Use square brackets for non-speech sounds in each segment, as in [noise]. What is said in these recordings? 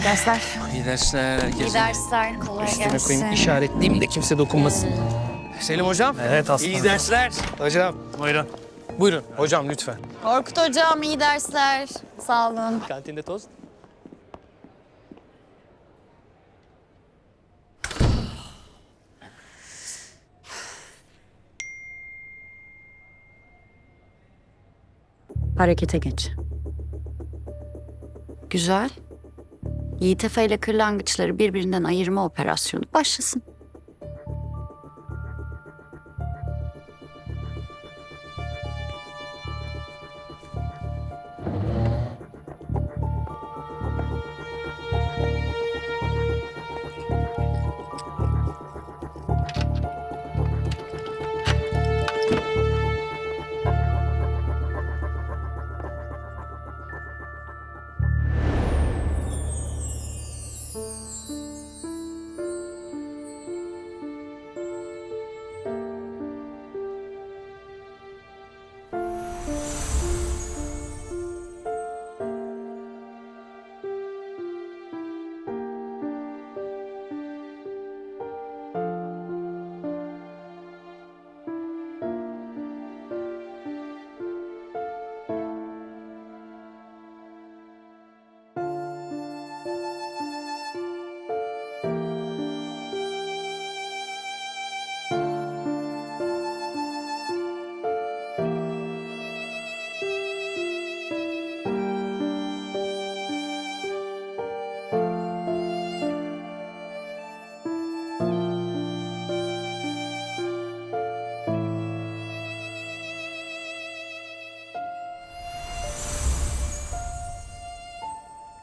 İyi dersler. İyi dersler herkese. İyi dersler. Kolay Üstüne gelsin. koyayım işaretleyeyim de kimse dokunmasın. Selim hocam. Evet aslanım. İyi dersler. Hocam. Buyurun. Buyurun hocam lütfen. Korkut hocam iyi dersler. Sağ olun. Kantinde tost. Harekete geç. Güzel. Yiğit Efe ile kırlangıçları birbirinden ayırma operasyonu başlasın.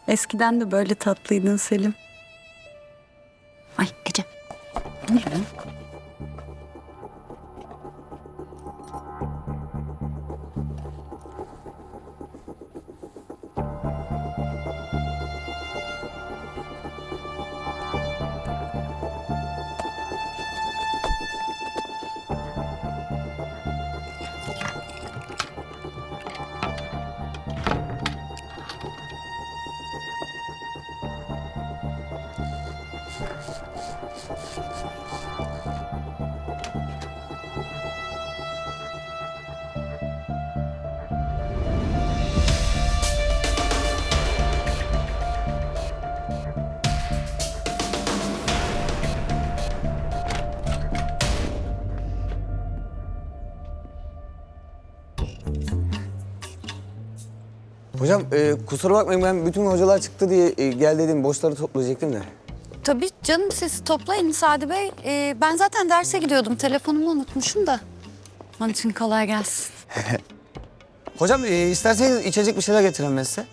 Eskiden de böyle tatlıydın Selim. Ay Ece. Bu ne Hocam e, kusura bakmayın ben bütün hocalar çıktı diye e, gel dedim boşları toplayacaktım da. Tabii canım siz toplayın Sadi Bey. Ee, ben zaten derse gidiyordum. Telefonumu unutmuşum da. Onun için kolay gelsin. [laughs] Hocam e, isterseniz içecek bir şeyler getirin ben size.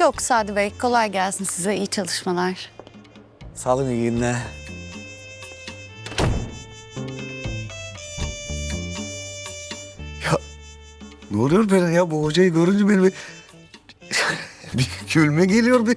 Yok Sadi Bey kolay gelsin size. iyi çalışmalar. Sağ olun iyi günler. Ya ne oluyor böyle ya bu hocayı görünce benim bir, [laughs] bir gülme geliyor bir.